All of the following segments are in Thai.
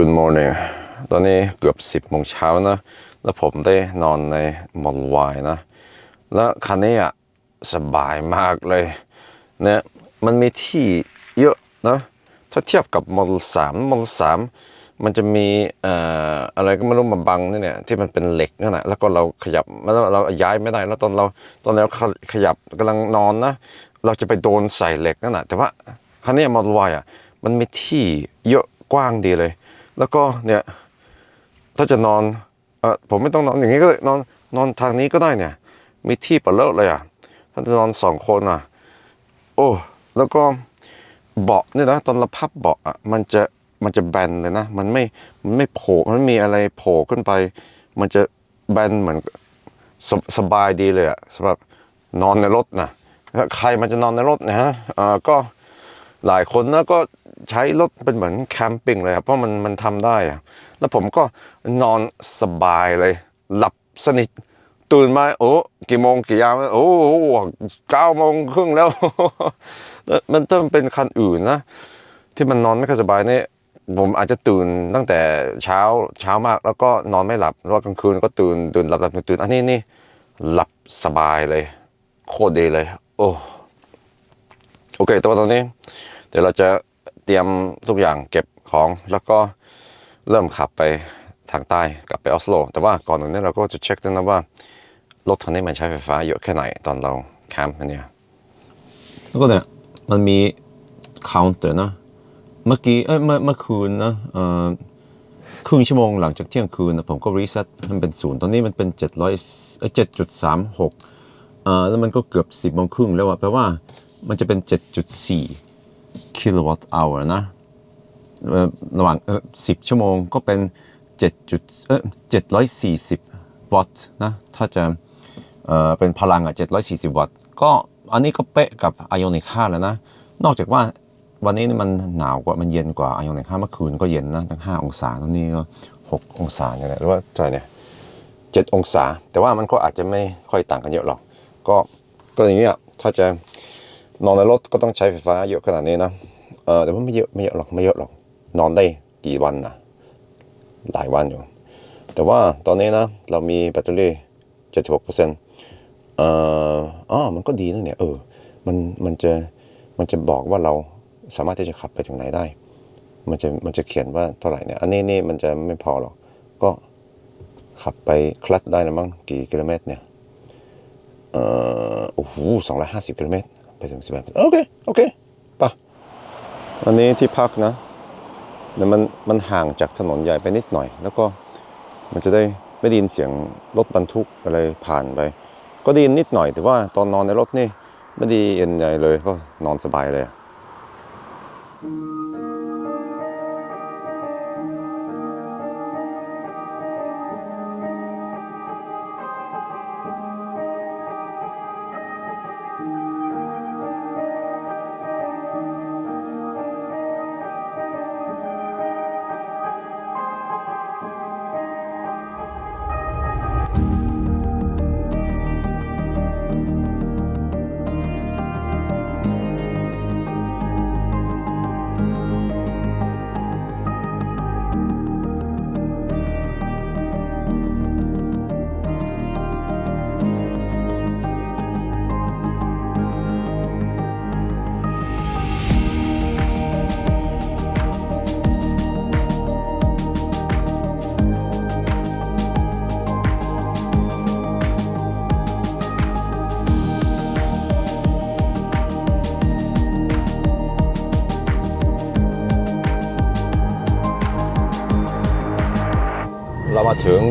Good morning ตอนนี้เกือบ 10โมงเช้านะ แล้วผมได้นอนในมอลวายนะ แล้วคันนี้อะสบายมากเลยเนี่ยมันมีที่เยอะนะ ถ้าเทียบกับมอลสามมอลสามมันจะมีเอ่ออะไรก็ไม่รู้มาบังนี่เนี่ยที่มันเป็นเหล็กนั่นแหละแล้วก็เราขยับแล้วเราย้ายไม่ได้ แล้วตอนเราตอนเราขยับกำลังนอนนะ เราจะไปโดนใส่เหล็กนั่นแหละแต่ว่าคันนี้มอลวายอะมันมีที่เยอะกว้างดีเลย แล้วก็เนี่ยถ้าจะนอนเออผมไม่ต้องนอนอย่างนี้ก็ได้นอนนอนทางนี้ก็ได้เนี่ย มีที่เปลเลอะเลยอะถ้าจะนอนสองคนอะ โอ้แล้วก็เบาะเนี่ยนะตอนเราพับเบาะอะมันจะมันจะแบนเลยนะ มันไม่มันไม่โผล่มันมีอะไรโผล่ขึ้นไป มันจะแบนเหมือนสสบายดีเลยอะสำหรับนอนในรถนะถ้าใครมันจะนอนในรถนะฮะอ่อก็หลายคนนะก็ ใช้รถเป็นเหมือนแคมปิ้งเลยครับเพราะมันมันทำได้อะแล้วผมก็นอนสบายเลย หลับสนิทตื่นมาโอ้กี่โมงกี่ยามโอ้โหเก้าโมงครึ่งแล้ว มันต้องเป็นคันอื่นนะ ที่มันนอนไม่ค่อยสบายเนี่ยผมอาจจะตื่นตั้งแต่เช้าเช้ามาก แล้วก็นอนไม่หลับแล้วกลางคืนก็ตื่นตื่นหลับหลับตื่นอันนี้นี่หลับสบายเลย โคตรดีเลย โอ้โอเคแต่ว่าตอนนี้ เดี๋ยวเราจะ เตรียมทุกอย่างเก็บของแล้วก็เริ่มขับไปทางใต้กลับไปออสโล แต่ว่าก่อนหน้านี้เราก็จะเช็คด้วยนะว่ารถคันนี้มันใช้ไฟฟ้าเยอะแค่ไหนตอนเราแคมป์เนี่ยแล้วก็เนี่ยมันมี counter นะเมื่อกี้เอ้ยเมื่อเมื่อคืนนะเอ่อครึ่งชั่วโมงหลังจากเที่ยงคืนนะผมก็รีเซ็ตมันเป็นศูนย์ตอนนี้มันเป็น700เอ้ย7.36เอ่อแล้วมันก็เกือบสิบโมงครึ่งแล้วอะแปลว่ามันจะเป็น 7.4 กิโลวัตต์อวนะเอ่อระหว่างเออสิบชั่วโมงก็เป็น7จุดเออ740 วัตต์นะถ้าจะเอ่อเป็นพลังอะ740 วัตต์ ก็อันนี้ก็เป๊ะกับ Ioniq 5แล้วนะ นอกจากว่าวันนี้มันหนาวกว่ามันเย็นกว่า Ioniq 5เมื่อคืนก็เย็นนะตั้ง 5 องศาตอนนี้ก็ 6 องศาเนี่ยหละหรือว่าเท่าไหร่เนี่ยเจ็ดองศา แต่ว่ามันก็อาจจะไม่ค่อยต่างกันเยอะหรอก ก็ก็อย่างเงี้ยถ้าจะ นอนในรถก็ต้องใช้ไฟฟ้าเยอะขนาดนี้นะเออแต่ว่าไม่เยอะไม่เยอะหรอกไม่เยอะหรอก นอนได้กี่วันนะหลายวันอยู่ แต่ว่าตอนนี้นะ เรามีแบตเตอรี่เจ็ดสิบหกเปอร์เซ็นต์เอ่ออ๋อมันก็ดีนะเนี่ย เออ มันมันจะมันจะบอกว่าเราสามารถที่จะขับไปถึงไหนได้ มันจะมันจะเขียนว่าเท่าไหร่เนี่ย อันนี้นี่มันจะไม่พอหรอก ก็ขับไปคลัตได้นะมั้งกี่กิโลเมตรเนี่ย เอ่อ โอ้โหสองร้อยห้าสิบกิโลเมตร ไปถึงสิบแปดโอเค โอเคไป่ะอันนี้ที่พักนะแต่มันมันห่างจากถนนใหญ่ไปนิดหน่อย แล้วก็มันจะได้ไม่ได้ยินเสียงรถบรรทุกอะไรผ่านไป ก็ได้ยินนิดหน่อย แต่ว่าตอนนอนในรถนี่ไม่ได้ยินใหญ่เลยก็นอนสบายเลยอะ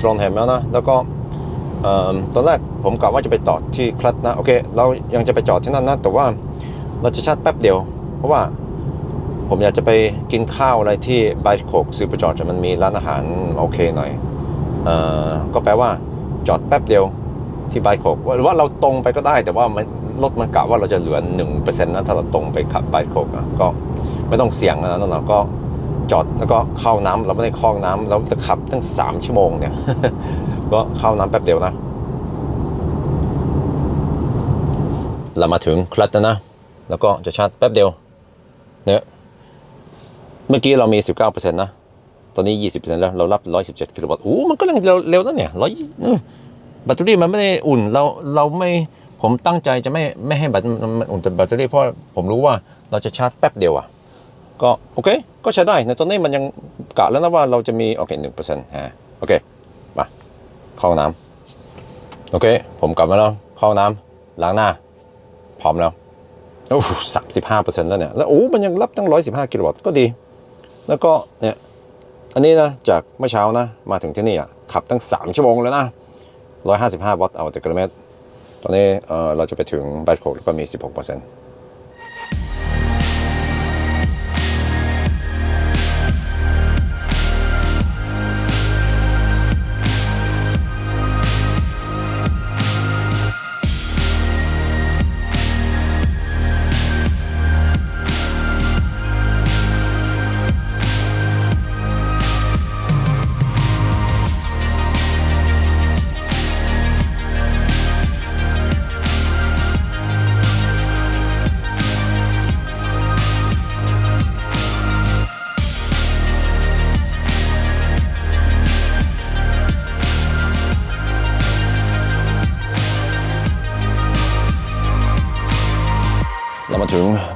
ทรอนแฮมแล้วนะ แล้วก็ตอนแรกผมกะว่าจะไปจอดที่คลัตนะ โอเค เรายังจะไปจอดที่นั่นนะ แต่ว่าเราจะชาร์จแป๊บเดียว เพราะว่าผมอยากจะไปกินข้าวอะไรที่ไบโคกซูเปอร์จอดมันมีร้านอาหารโอเคหน่อยเอ่อก็แปลว่าจอดแป๊บเดียวที่ไบโคกหรือว่าเราตรงไปก็ได้ แต่ว่ามันรถมันกะว่าเราจะเหลือ1%นะถ้าเราตรงไปขับไบโคกอะก็ไม่ต้องเสี่ยงนะนั่นเราก็ จอดแล้วก็เข้าน้ำเราไม่ได้คลองน้ำเราจะขับตั้งสามชั่วโมงเนี่ย ก็เข้าน้ำแป๊บเดียวนะ เรามาถึงคลัตแล้นะ แล้วก็จะชาร์จแป๊บเดียว เนี่ย เมื่อกี้เรามี 19%นะ ตอนนี้ 20%แล้ว เรารับ 117 กิโลวัตต์โอ้มันก็เร็วเร็วเร็วนะเนี่ยร้อยแบตเตอรี่มันไม่ได้อุ่น เรา เราไม่ผมตั้งใจจะไม่ไม่ให้แบตมันอุ่นแต่แบตเตอรี่เพราะผมรู้ว่าเราจะชาร์จแป๊บเดียวอะ ก็โอเค ก็ใช้ได้ในตอนนี้มันยังกะแล้วนะว่าเราจะมีโอเคหนึ่งเปอร์เซ็นต์ฮะโอเคมาเข้าห้องน้ำโอเค ผมกลับมาแล้วเข้าห้องน้ำล้างหน้า พร้อมแล้วโอ้สักสิบห้าเปอร์เซ็นต์แล้วเนี่ยแล้วโอ้มันยังรับตั้งร้อยสิบห้ากิโลวัตต์ก็ดี แล้วก็เนี่ยอันนี้นะจากเมื่อเช้านะมาถึงที่นี่อะขับตั้งสามชั่วโมงแล้วนะร้อยห้าสิบห้าวัตต์เอาแต่กิโลเมตรตอนนี้เออเราจะไปถึงแบตโคกแล้วก็มีสิบหกเปอร์เซ็นต์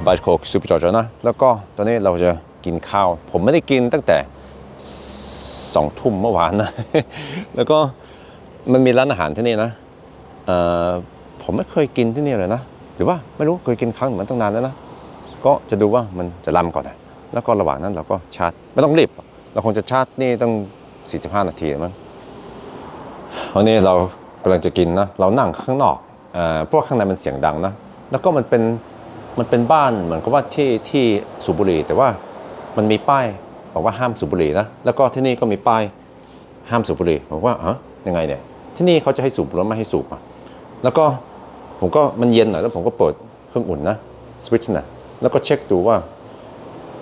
บายโคกซูเปอร์จอร์จนะ แล้วก็ตอนนี้เราจะกินข้าว ผมไม่ได้กินตั้งแต่สองทุ่มเมื่อวานนะ แล้วก็มันมีร้านอาหารที่นี่นะเออผมไม่เคยกินที่นี่เลยนะ หรือว่าไม่รู้เคยกินครั้งเหมือนตั้งนานแล้วนะ ก็จะดูว่ามันจะลำก่อนนะแล้วก็ระหว่างนั้นเราก็ชาร์จ ไม่ต้องรีบ เราคงจะชาร์จนี่ต้อง 45 นาทีมั้งวันนี้เรากำลังจะกินนะ เรานั่งข้างนอกเออพราะวกข้างในมันเสียงดังนะ แล้วก็มันเป็น มันเป็นบ้านเหมือนกับว่าที่ที่สูบบุหรี่ แต่ว่ามันมีป้ายบอกว่าห้ามสูบบุหรี่นะแล้วก็ที่นี่ก็มีป้ายห้ามสูบบุหรี่ผมว่าฮะยังไงเนี่ยที่นี่เขาจะให้สูบหรือไม่ให้สูบอะแล้วก็ผมก็มันเย็นหน่อยแล้วผมก็เปิดเครื่องอุ่นนะสวิตช์นะแล้วก็เช็คดูว่า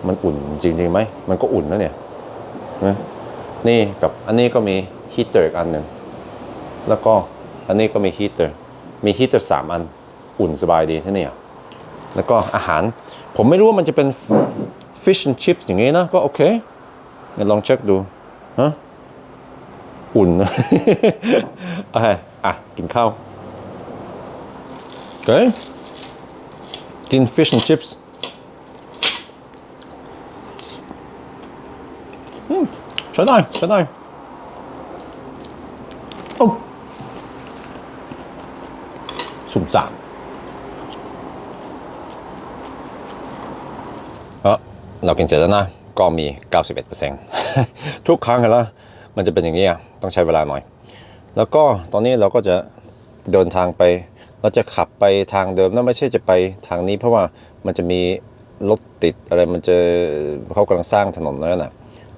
มันอุ่นจริงๆไหมมันก็อุ่นนะเนี่ยนะนี่กับอันนี้ก็มีฮีเตอร์อีกอันหนึ่งแล้วก็อันนี้ก็มีฮีเตอร์มีฮีเตอร์สามอันอุ่นสบายดีที่นี่อะ แล้วก็อาหาร ผมไม่รู้ว่ามันจะเป็น fish and chips อย่างงี้นะ ก็โอเคเดี๋ยวลองเช็คดูฮะอุ่นโอเคอะ กินข้าวโอเคกิน fish and chips อืมใช้ได้ใช้ได้โอ้สุ่มสาม เออ เรากินเสร็จแล้วนะ ก็มี 91%ทุกครั้งแล้วมันจะเป็นอย่างนี้อะต้องใช้เวลาหน่อย แล้วก็ตอนนี้เราก็จะเดินทางไป เราจะขับไปทางเดิมนะไม่ใช่จะไปทางนี้ เพราะว่ามันจะมีรถติดอะไรมันจะเขากำลังสร้างถนนแล้วน่ะ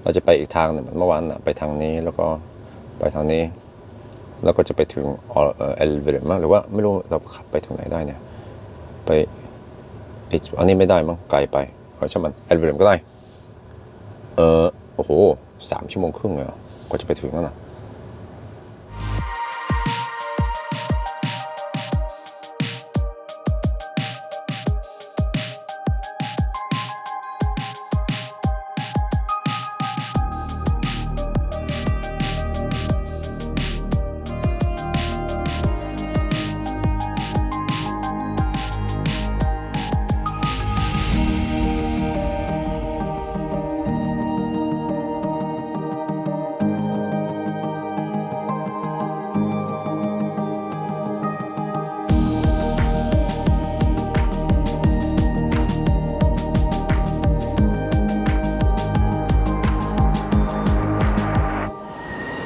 เราจะไปอีกทางหนึ่งเหมือนเมื่อวานน่ะไปทางนี้แล้วก็ไปทางนี้ แล้วก็จะไปถึงเอลเวเรมหรือว่าไม่รู้เราขับไปทางไหนได้เนี่ยไปอันนี้ไม่ได้มั้งไกลไป เอาช่างมันแอดเวรมก็ได้ เออโอ้โหสามชั่วโมงครึ่งเลยกว่าจะไปถึงนั่นน่ะ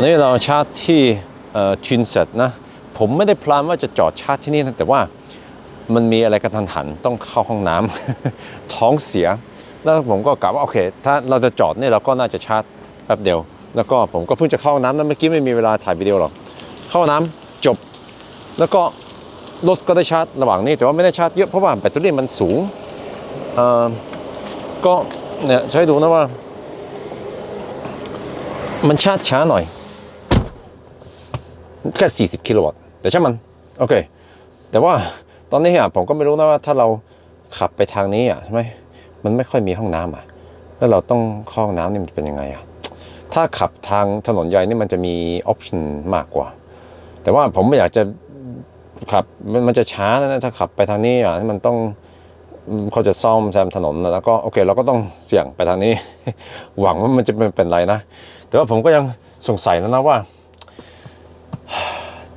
นนี้เราชาร์จที่ทินเซ็ตนะ ผมไม่ได้พลานว่าจะจอดชาร์จที่นี่นะแต่ว่ามันมีอะไรกระทันหันต้องเข้าห้องน้ำท้องเสีย แล้วผมก็กะว่าโอเค ถ้าเราจะจอดเนี่ยเราก็น่าจะชาร์จแป๊บเดียว แล้วก็ผมก็เพิ่งจะเข้าห้องน้ำนะเมื่อกี้ไม่มีเวลาถ่ายวิดีโอหรอกเข้าห้องน้ำจบ แล้วก็รถก็ได้ชาร์จระหว่างนี้ แต่ว่าไม่ได้ชาร์จเยอะเพราะว่าแบตเตอรี่มันสูงก็เนี่ยใช้ดูนะว่า มันชาร์จช้าหน่อย แค่ 40 กิโลวัตต์แต่ช่างมันโอเค แต่ว่าตอนนี้อะผมก็ไม่รู้นะว่าถ้าเราขับไปทางนี้อะใช่ไหมมันไม่ค่อยมีห้องน้ำอะ แล้วเราต้องเข้าห้องน้ำนี่มันจะเป็นยังไงอะถ้าขับทางถนนใหญ่นี่มันจะมีออปชันมากกว่า แต่ว่าผมไม่อยากจะขับมันมันจะช้านะถ้าขับไปทางนี้อะมันต้องเขาจะซ่อมแซมถนนแล้วก็โอเค เราก็ต้องเสี่ยงไปทางนี้ หวังว่ามันจะไม่เป็นไรนะ แต่ว่าผมก็ยังสงสัยนะว่า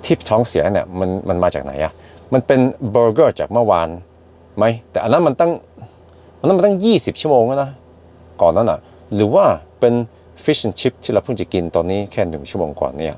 ที่ท้องเสียเนี่ยมันมันมาจากไหนอะมันเป็นเบอร์เกอร์จากเมื่อวานไหมแต่อันนั้นมันตั้งอันนั้นมันตั้ง 20 ชั่วโมงแล้วนะก่อนนั้นอะหรือว่าเป็นฟิชชิพที่เราเพิ่งจะกินตอนนี้แค่หนึ่งชั่วโมงก่อนเนี่ย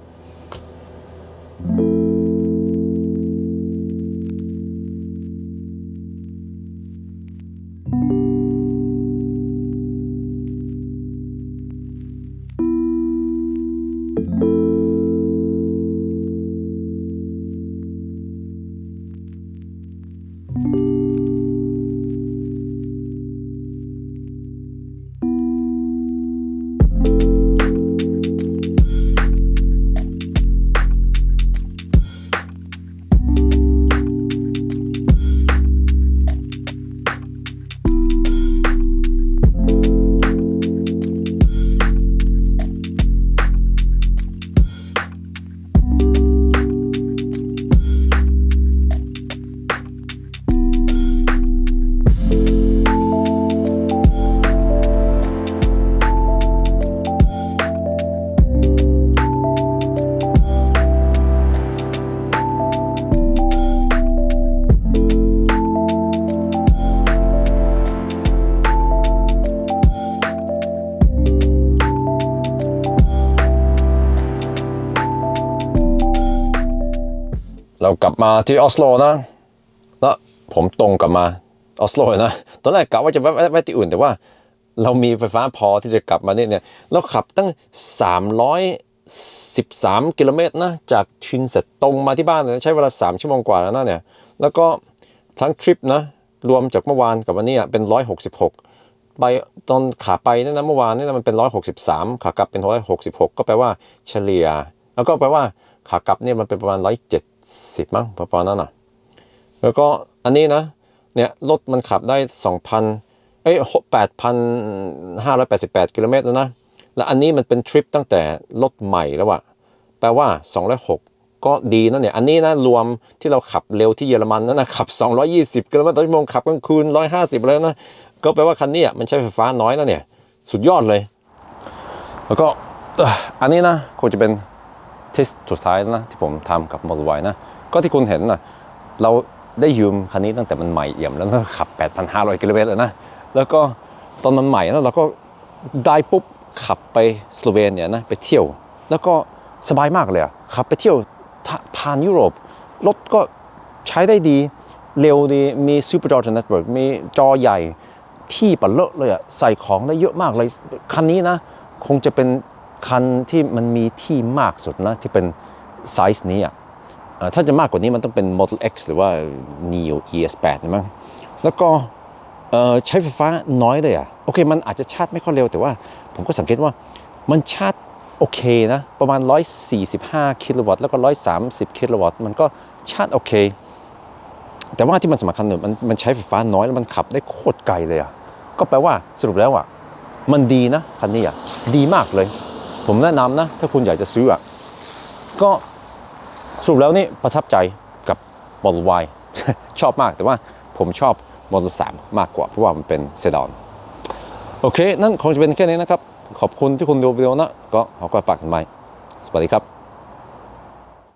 ลับมาที่ออสโลนะแล้วผมตรงกลับมาออสโลนะตอนแรกกะว่าจะแวะที่อื่นแต่ว่า เรามีไฟฟ้าพอที่จะกลับมาเนี่ยเนี่ยเราขับตั้ง 313 กิโลเมตรนะจากชินเสร็จตรงมาที่บ้านเลยใช้เวลา 3 ชั่วโมงกว่าแล้วนะเนี่ยแล้วก็ทั้งทริปนะรวมจากเมื่อวานกับวันนี้เป็น 166 ไปตอนขาไปเนี่ยนะเมื่อวานเนี่ยมันเป็น 163 ขากลับเป็น 166 ก็แปลว่าเฉลี่ย แล้วก็แปลว่าขากลับเนี่ยมันเป็นประมาณ 170มั้งประมาณนั้นนะแล้วก็อันนี้นะเนี่ยรถมันขับได้ 2,000เอ้ย8,588 กิโลเมตรแล้วนะ แล้วอันนี้มันเป็นทริปตั้งแต่รถใหม่แล้วอะแปลว่า 206 ก็ดีนะเนี่ย อันนี้นะรวมที่เราขับเร็วที่เยอรมันนั่นนะขับ 220 กิโลเมตรต่อชั่วโมงขับกลางคืน 150เลยนะ ก็แปลว่าคันนี้อะมันใช้ไฟฟ้าน้อยนะเนี่ย สุดยอดเลย แล้วก็อันนี้นะคงจะเป็น ทสสุดท้ายนะที่ผมทำกับ Model Y นะก็ที่คุณเห็นนะเราได้ยืมคันนี้ตั้งแต่มันใหม่เอี่ยมแล้วนะขับ 8,500 กิโลเมตรเลยนะแล้วก็ตอนมันใหม่นะเราก็ได้ปุ๊บขับไปสโลเวเนียนะไปเที่ยว แล้วก็สบายมากเลยขับไปเที่ยวผ่านยุโรปรถก็ใช้ได้ดี เร็วดี มีซูเปอร์จอร์จเน็ตเวิร์กมีจอใหญ่ที่ปะเลอะเลยอะใส่ของได้เยอะมากเลย คันนี้นะ คงจะเป็น คันที่มันมีที่มากสุดนะที่เป็นไซส์นี้อะเอ่อถ้าจะมากกว่านี้มันต้องเป็น Model X หรือว่า Neo ES8 นะมั้งแล้วก็ใช้ไฟฟ้าน้อยเลยอะโอเค มันอาจจะชาร์จไม่ค่อยเร็วแต่ว่า ผมก็สังเกตว่ามันชาร์จโอเคนะ ประมาณ 145 กิโลวัตต์แล้วก็ 130 กิโลวัตต์มันก็ชาร์จโอเค แต่ว่าที่มันสำคัญหนึ่งมันมันใช้ไฟฟ้าน้อยแล้วมันขับได้โคตรไกลเลยอะก็แปลว่าสรุปแล้วอะมันดีนะคันนี้อะดีมากเลย ผมแนะนำนะ ถ้าคุณอยากจะซื้ออะก็สรุปแล้วนี่ประทับใจกับ Model Y ชอบมากแต่ว่าผมชอบ Model 3 มากกว่า เพราะว่ามันเป็นเซดานโอเค นั่นคงจะเป็นแค่นี้นะครับ ขอบคุณที่คุณดูวิดีโอนะ ก็ขอกระปากกันไมสวัสดีครับ